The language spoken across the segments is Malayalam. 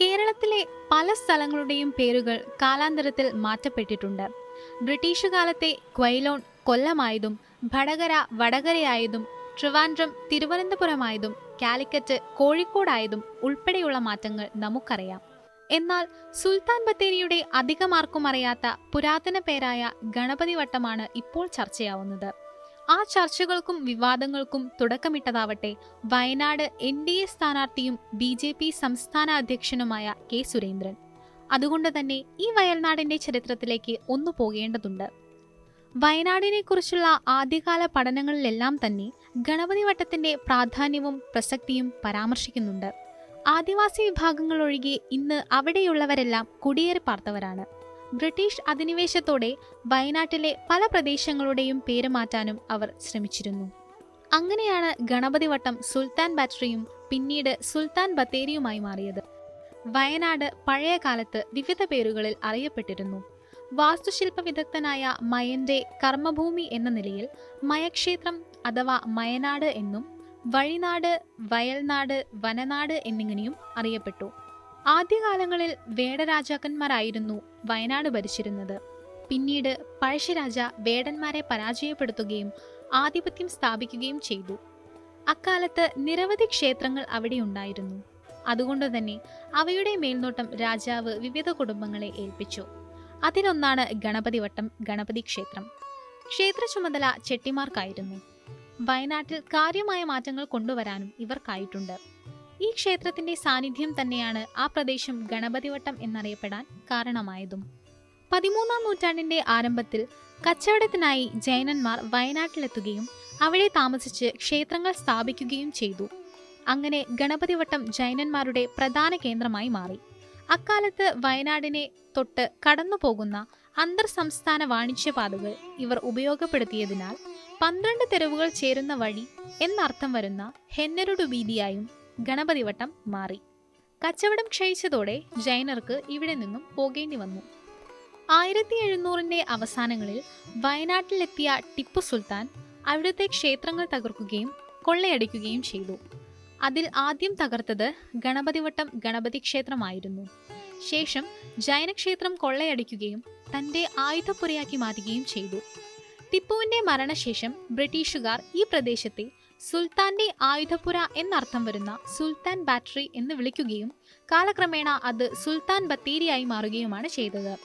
കേരളത്തിലെ പല സ്ഥലങ്ങളുടെയും പേരുകൾ കാലാന്തരത്തിൽ മാറ്റപ്പെട്ടിട്ടുണ്ട്. ബ്രിട്ടീഷ് കാലത്തെ ക്വൈലോൺ കൊല്ലമായതും ഭടകര വടകരയായതും ട്രിവാൻഡ്രം തിരുവനന്തപുരമായതും കാലിക്കറ്റ് കോഴിക്കോടായതും ഉൾപ്പെടെയുള്ള മാറ്റങ്ങൾ നമുക്കറിയാം. എന്നാൽ സുൽത്താൻ ബത്തേരിയുടെ അധികമാർക്കും അറിയാത്ത പുരാതന പേരായ ഗണപതി വട്ടമാണ് ഇപ്പോൾ ചർച്ചയാവുന്നത്. ആ ചർച്ചകൾക്കും വിവാദങ്ങൾക്കും തുടക്കമിട്ടതാവട്ടെ വയനാട് എൻ ഡി എ സ്ഥാനാർത്ഥിയും ബി ജെ പി സംസ്ഥാന അധ്യക്ഷനുമായ കെ സുരേന്ദ്രൻ. അതുകൊണ്ട് തന്നെ ഈ വയൽനാടിന്റെ ചരിത്രത്തിലേക്ക് ഒന്നു പോകേണ്ടതുണ്ട്. വയനാടിനെ കുറിച്ചുള്ള ആദ്യകാല പഠനങ്ങളിലെല്ലാം തന്നെ ഗണപതി വട്ടത്തിന്റെ പ്രാധാന്യവും പ്രസക്തിയും പരാമർശിക്കുന്നുണ്ട്. ആദിവാസി വിഭാഗങ്ങൾ ഒഴികെ ഇന്ന് അവിടെയുള്ളവരെല്ലാം കുടിയേറി പാർത്തവരാണ് ബ്രിട്ടീഷ് അധിനിവേശത്തോടെ വയനാട്ടിലെ പല പ്രദേശങ്ങളുടെയും പേര് മാറ്റാനും അവർ ശ്രമിച്ചിരുന്നു. അങ്ങനെയാണ് ഗണപതി വട്ടം സുൽത്താൻ ബാറ്ററിയും പിന്നീട് സുൽത്താൻ ബത്തേരിയുമായി മാറിയത്. വയനാട് പഴയ കാലത്ത് വിവിധ പേരുകളിൽ അറിയപ്പെട്ടിരുന്നു. വാസ്തുശില്പ വിദഗ്ധനായ മയന്റെ കർമ്മഭൂമി എന്ന നിലയിൽ മയക്ഷേത്രം അഥവാ മയനാട് എന്നും വഴിനാട് വയൽനാട് വനനാട് എന്നിങ്ങനെയും അറിയപ്പെട്ടു. ആദ്യകാലങ്ങളിൽ വേടരാജാക്കന്മാരായിരുന്നു വയനാട് ഭരിച്ചിരുന്നത്. പിന്നീട് പഴശ്ശിരാജ വേടന്മാരെ പരാജയപ്പെടുത്തുകയും ആധിപത്യം സ്ഥാപിക്കുകയും ചെയ്തു. അക്കാലത്ത് നിരവധി ക്ഷേത്രങ്ങൾ അവിടെ ഉണ്ടായിരുന്നു. അതുകൊണ്ട് തന്നെ അവയുടെ മേൽനോട്ടം രാജാവ് വിവിധ കുടുംബങ്ങളെ ഏൽപ്പിച്ചു. അതിലൊന്നാണ് ഗണപതി വട്ടം ഗണപതി ക്ഷേത്രം. ക്ഷേത്ര ചുമതല ചെട്ടിമാർക്കായിരുന്നു. വയനാട്ടിൽ കാര്യമായ മാറ്റങ്ങൾ കൊണ്ടുവരാനും ഇവർക്കായിട്ടുണ്ട്. ഈ ക്ഷേത്രത്തിന്റെ സാന്നിധ്യം തന്നെയാണ് ആ പ്രദേശം ഗണപതിവട്ടം എന്നറിയപ്പെടാൻ കാരണമായതും. പതിമൂന്നാം നൂറ്റാണ്ടിന്റെ ആരംഭത്തിൽ കച്ചവടത്തിനായി ജൈനന്മാർ വയനാട്ടിലെത്തുകയും അവിടെ താമസിച്ച് ക്ഷേത്രങ്ങൾ സ്ഥാപിക്കുകയും ചെയ്തു. അങ്ങനെ ഗണപതിവട്ടം ജൈനന്മാരുടെ പ്രധാന കേന്ദ്രമായി മാറി. അക്കാലത്ത് വയനാടിനെ തൊട്ട് കടന്നുപോകുന്ന അന്തർ സംസ്ഥാന വാണിജ്യപാതകൾ ഇവർ ഉപയോഗപ്പെടുത്തിയതിനാൽ പന്ത്രണ്ട് തെരുവുകൾ ചേരുന്ന വഴി എന്നർത്ഥം വരുന്ന ഹെന്നരുടു വീതിയായും ഗണപതിവട്ടം മാറി. കച്ചവടം ക്ഷയിച്ചതോടെ ജൈനർക്ക് ഇവിടെ നിന്നും പോകേണ്ടി വന്നു. ആയിരത്തി എഴുന്നൂറിന്റെ അവസാനങ്ങളിൽ വയനാട്ടിലെത്തിയ ടിപ്പു സുൽത്താൻ അവിടുത്തെ ക്ഷേത്രങ്ങൾ തകർക്കുകയും കൊള്ളയടിക്കുകയും ചെയ്തു. അതിൽ ആദ്യം തകർത്തത് ഗണപതിവട്ടം ഗണപതി ക്ഷേത്രമായിരുന്നു. ശേഷം ജൈനക്ഷേത്രം കൊള്ളയടിക്കുകയും തന്റെ ആയുധപ്പുരയാക്കി മാറ്റുകയും ചെയ്തു. ടിപ്പുവിന്റെ മരണശേഷം ബ്രിട്ടീഷുകാർ ഈ പ്രദേശത്തെ സുൽത്താന്റെ ആയുധപുര എന്നർത്ഥം വരുന്ന സുൽത്താൻ ബാറ്ററി എന്ന് വിളിക്കുകയും കാലക്രമേണ അത് സുൽത്താൻ ബത്തേരിയായി മാറുകയുമാണ് ചെയ്തത്.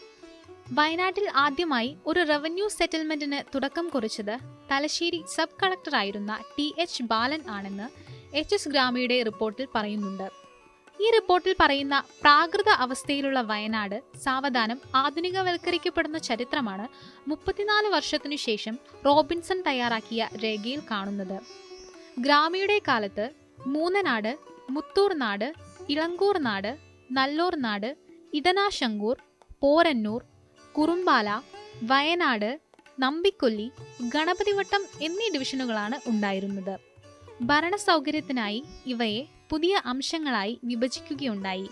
വയനാട്ടിൽ ആദ്യമായി ഒരു റവന്യൂ സെറ്റിൽമെന്റിന് തുടക്കം കുറിച്ചത് തലശ്ശേരി സബ് കളക്ടറായിരുന്ന ടി എച്ച് ബാലൻ ആണെന്ന് എച്ച് എസ് ഗ്രാമിയുടെ റിപ്പോർട്ടിൽ പറയുന്നുണ്ട്. ഈ റിപ്പോർട്ടിൽ പറയുന്ന പ്രാകൃത അവസ്ഥയിലുള്ള വയനാട് സാവധാനം ആധുനികവൽക്കരിക്കപ്പെടുന്ന ചരിത്രമാണ് മുപ്പത്തിനാല് വർഷത്തിനു ശേഷം റോബിൻസൺ തയ്യാറാക്കിയ രേഖയിൽ കാണുന്നത്. ഗ്രാമിയുടെ കാലത്ത് മൂന്നനാട് മുത്തൂർ നാട് ഇളങ്കൂർ നാട് നല്ലൂർ നാട് ഇടനാശങ്കൂർ പോരന്നൂർ കുറുമ്പാല വയനാട് നമ്പിക്കൊല്ലി ഗണപതിവട്ടം എന്നീ ഡിവിഷനുകളാണ് ഉണ്ടായിരുന്നത്. ഭരണ സൗകര്യത്തിനായി ഇവയെ പുതിയ അംശങ്ങളായി വിഭജിക്കുകയുണ്ടായി.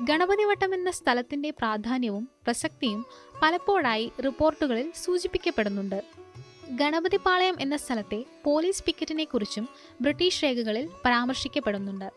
ഗണപതിവട്ടം എന്ന സ്ഥലത്തിന്റെ പ്രാധാന്യവും പ്രസക്തിയും പലപ്പോഴായി റിപ്പോർട്ടുകളിൽ സൂചിപ്പിക്കപ്പെടുന്നുണ്ട്. ഗണപതിപാളയം എന്ന സ്ഥലത്തെ പോലീസ് പിക്കറ്റിനെ കുറിച്ചും ബ്രിട്ടീഷ് രേഖകളിൽ പരാമർശിക്കപ്പെടുന്നുണ്ട്.